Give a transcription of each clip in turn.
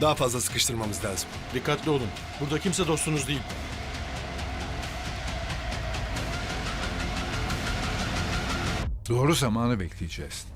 Daha fazla sıkıştırmamız lazım. Dikkatli olun. Burada kimse dostunuz değil. Doğru zamanı bekleyeceğiz.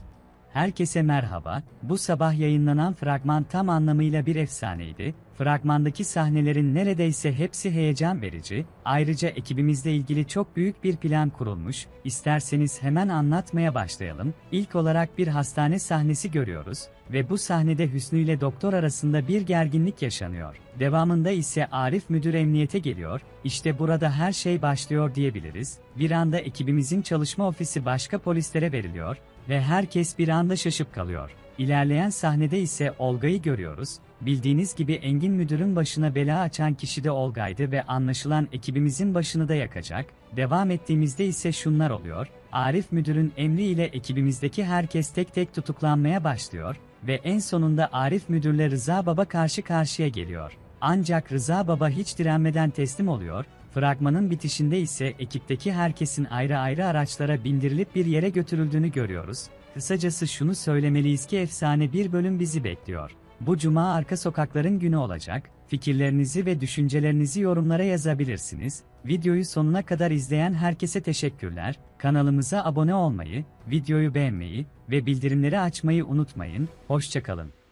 Herkese merhaba. Bu sabah yayınlanan fragman tam anlamıyla bir efsaneydi. Fragmandaki sahnelerin neredeyse hepsi heyecan verici. Ayrıca ekibimizle ilgili çok büyük bir plan kurulmuş. İsterseniz hemen anlatmaya başlayalım. İlk olarak bir hastane sahnesi görüyoruz ve bu sahnede Hüsnü ile doktor arasında bir gerginlik yaşanıyor. Devamında ise Arif müdür emniyete geliyor. İşte burada her şey başlıyor diyebiliriz. Bir anda ekibimizin çalışma ofisi başka polislere veriliyor ve herkes bir anda şaşıp kalıyor. İlerleyen sahnede ise Olga'yı görüyoruz. Bildiğiniz gibi Engin müdürün başına bela açan kişi de Olga'ydı ve anlaşılan ekibimizin başını da yakacak. Devam ettiğimizde ise şunlar oluyor. Arif müdürün emriyle ekibimizdeki herkes tek tek tutuklanmaya başlıyor ve en sonunda Arif müdürle Rıza Baba karşı karşıya geliyor. Ancak Rıza Baba hiç direnmeden teslim oluyor. Fragmanın bitişinde ise ekipteki herkesin ayrı ayrı araçlara bindirilip bir yere götürüldüğünü görüyoruz. Kısacası şunu söylemeliyiz ki efsane bir bölüm bizi bekliyor. Bu cuma arka sokakların günü olacak. Fikirlerinizi ve düşüncelerinizi yorumlara yazabilirsiniz. Videoyu sonuna kadar izleyen herkese teşekkürler. Kanalımıza abone olmayı, videoyu beğenmeyi ve bildirimleri açmayı unutmayın. Hoşçakalın.